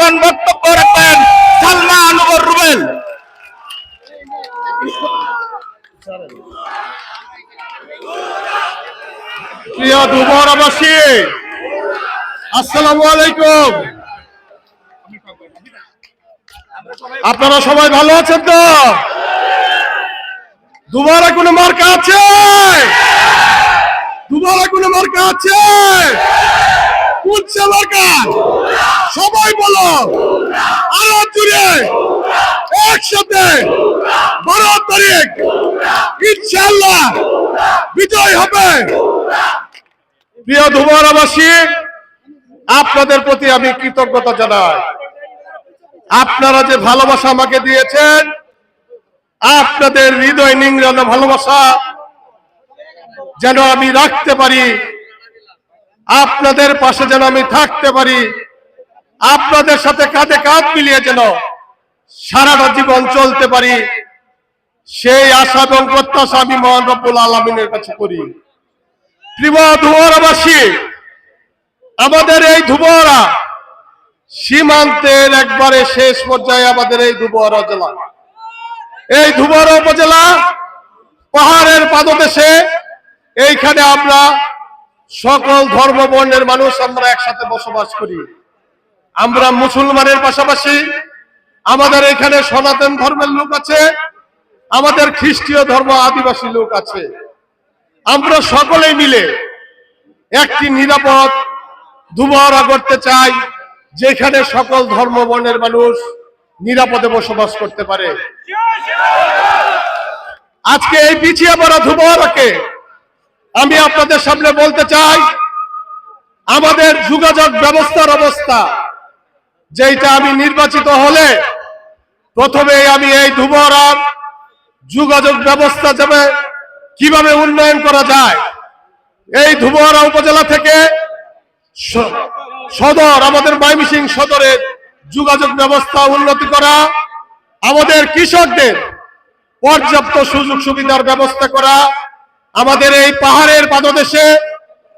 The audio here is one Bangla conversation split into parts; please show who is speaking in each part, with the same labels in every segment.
Speaker 1: এখন বক্তব্য রাখবেন সালমান ওবর রুবেল। প্রিয় দুবরাবাসী, আসসালামু আলাইকুম। আপনারা সবাই ভালো আছেন তো? দুবার কোনো মার্কা আছে। দুবার কোনো মার্কা আছে। কুচ্ছে মার্কা সবাই বলো। আরও জুড়ে একসাথে। বারো তারিখ। ইনশাল্লাহ বিজয় হবে। প্রিয় ধুমারাবাসী আপনাদের প্রতি আমি কৃতজ্ঞতা জানাই। আপনারা যে ভালোবাসা আমাকে দিয়েছেন, আপনাদের হৃদয় নিংড়ানো ভালোবাসা যেন আমি রাখতে পারি। আপনাদের পাশে যেন আমি থাকতে পারি, আপনাদের সাথে কাঁধে কাঁধ মিলিয়ে যেন সারাটা জীবন চলতে পারি, সেই আশা এবং প্রত্যাশা আমি মহান রব্বুল আলমিনের কাছে করি। প্রিয় ধুয়ারাবাসী আমাদের এই ধুবরা সীমান্তের একবারে শেষ পর্যায়ে আমাদের এই ধুবরা জেলা এই ধুবরা উপজেলা পাহাড়ের পাদদেশে, এইখানে আমরা সকল ধর্ম বর্ণের মানুষ আমরা একসাথে বসবাস করি। আমরা মুসলমানের পাশাপাশি আমাদের এখানে সনাতন ধর্মের লোক আছে, আমাদের খ্রিস্টীয় ধর্ম আদিবাসী লোক আছে। আমরা সকলেই মিলে একটি নিরাপদ দুবারা করতে চাই, যেখানে সকল ধর্ম বর্ণের মানুষ নিরাপদে বসবাস করতে পারে। আজকে এই পিছিয়ে পড়া ধুবরাকে আমি আপনাদের সামনে বলতে চাই, আমাদের যোগাযোগ ব্যবস্থার অবস্থা যেটা আমি নির্বাচিত হলে প্রথমে আমি এই ধুবরার যোগাযোগ ব্যবস্থা যাবে কীভাবে উন্নয়ন করা যায়? এই ধুবরা উপজেলা থেকে সদর, আমাদের মাইমিসিং সদরের যোগাযোগ ব্যবস্থা উন্নতি করা, আমাদের কৃষকদের পর্যাপ্ত সুযোগ সুবিধার ব্যবস্থা করা আমাদের এই পাহাড়ের পাদদেশে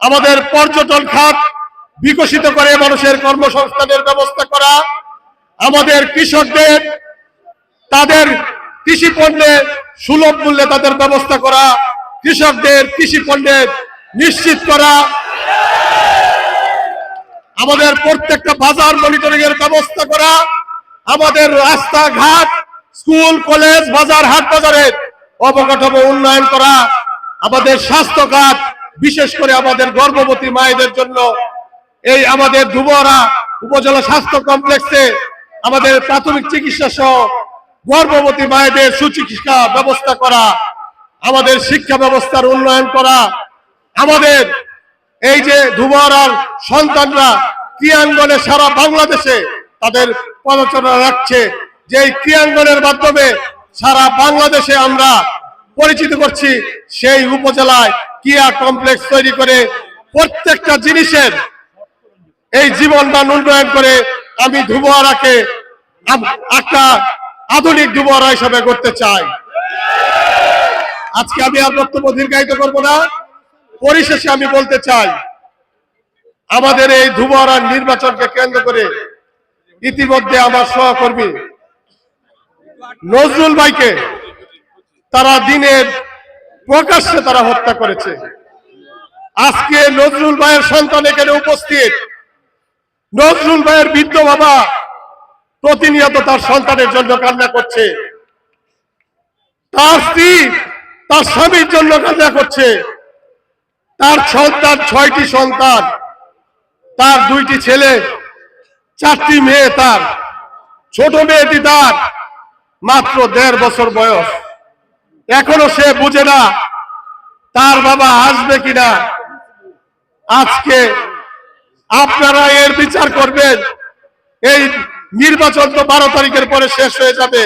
Speaker 1: আমাদের পর্যটন খাত বিকশিত করে মানুষের কর্মসংস্থানের ব্যবস্থা করা, আমাদের কৃষকদের, তাদের কৃষি পণ্যের সুলভ মূল্যে তাদের ব্যবস্থা করা, কৃষকদের কৃষি পণ্যের নিশ্চিত করা, আমাদের প্রত্যেকটা বাজার মনিটরিং এর ব্যবস্থা করা, আমাদের রাস্তাঘাট, স্কুল, কলেজ, বাজার, হাট বাজারের অবকাঠামো উন্নয়ন করা আমাদের স্বাস্থ্য খাত বিশেষ করে আমাদের গর্ভবতী মায়েদের জন্য এই আমাদের দুবরা উপজেলা স্বাস্থ্য কমপ্লেক্সে আমাদের প্রাথমিক চিকিৎসা সহ গর্ভবতী মায়েদের সুচিকিৎসা ব্যবস্থা করা, আমাদের শিক্ষা ব্যবস্থার উন্নয়ন করা, আমাদের এই যে ধুবরার সন্তানরা ক্রিয়াঙ্গনে সারা বাংলাদেশে তাদের পদচারণা রাখছে, যে ক্রিয়াঙ্গনের মাধ্যমে সারা বাংলাদেশে আমরা পরিচিত করছি সেই উপজেলায় ক্রিয়া কমপ্লেক্স তৈরি করে প্রত্যেকটা জিনিসের এই জীবন মান উন্নয়ন করে আমি ধুবরাকে একটা আধুনিক ধুবরা হিসাবে করতে চাই। আজকে আমি আর বক্তব্য দীর্ঘায়িত করব না। পরিশেষে আমি বলতে চাই, আমাদের এই ধুবরার নির্বাচনকে কেন্দ্র করে ইতিমধ্যে আমার সহকর্মী নজরুল ভাইকে তারা দিনের প্রকাশ্যে তারা হত্যা করেছে। আজকে নজরুল ভাইয়ের সন্তান এখানে উপস্থিত। নজরুল ভাইয়ের বৃদ্ধ বাবা প্রতিনিয়ত তার সন্তানের জন্য কান্না করছে। তার স্ত্রী তার স্বামীর জন্য কান্না করছে। তার সন্তান ছয়টি সন্তান। তার দুইটি ছেলে, চারটি মেয়ে তার। ছোট মেয়েটি তার, মাত্র দেড় বছর বয়স। এখনও সে বুঝে না তার বাবা আসবে কিনা। আজকে আপনারা এর বিচার করবেন। এই নির্বাচন তো বারো তারিখের পরে শেষ হয়ে যাবে।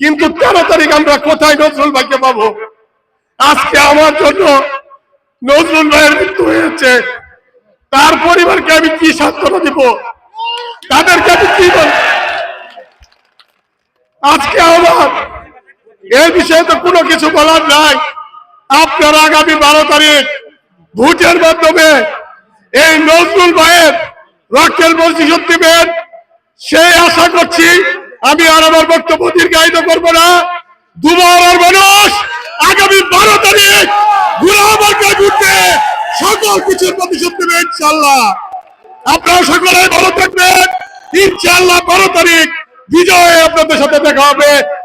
Speaker 1: কিন্তু তেরো তারিখ আমরা কোথায় নজরুল ভাইকে পাবো? আজকে আমার জন্য নজরুল ভাইয়ের মৃত্যু হয়েছে। তার পরিবারকে আমি কি সান্ত্বনা দিব? তাদেরকে আমি কি আজকে আমার এই বিষয়ে তো কোনো কিছু বলার নাই। আপনারা আগামী বারো তারিখ ভোটের মাধ্যমে এই নজরুল ভাইয়ের রক্তের প্রতিশোধ দিবেন। সেই আশা করছি, আমি আর আমার বক্তব্য দীর্ঘায়িত করব না। দুবারের মানুষ আগামী বারো তারিখ ঘুরাবারকে ঘুরতে সকল কিছুর প্রতিশোধ নেবে ইনশাল্লাহ আপনারা সকলে ভালো থাকবেন। ইনশাল্লাহ বারো তারিখ বিজয় আপনাদের সাথে দেখা হবে।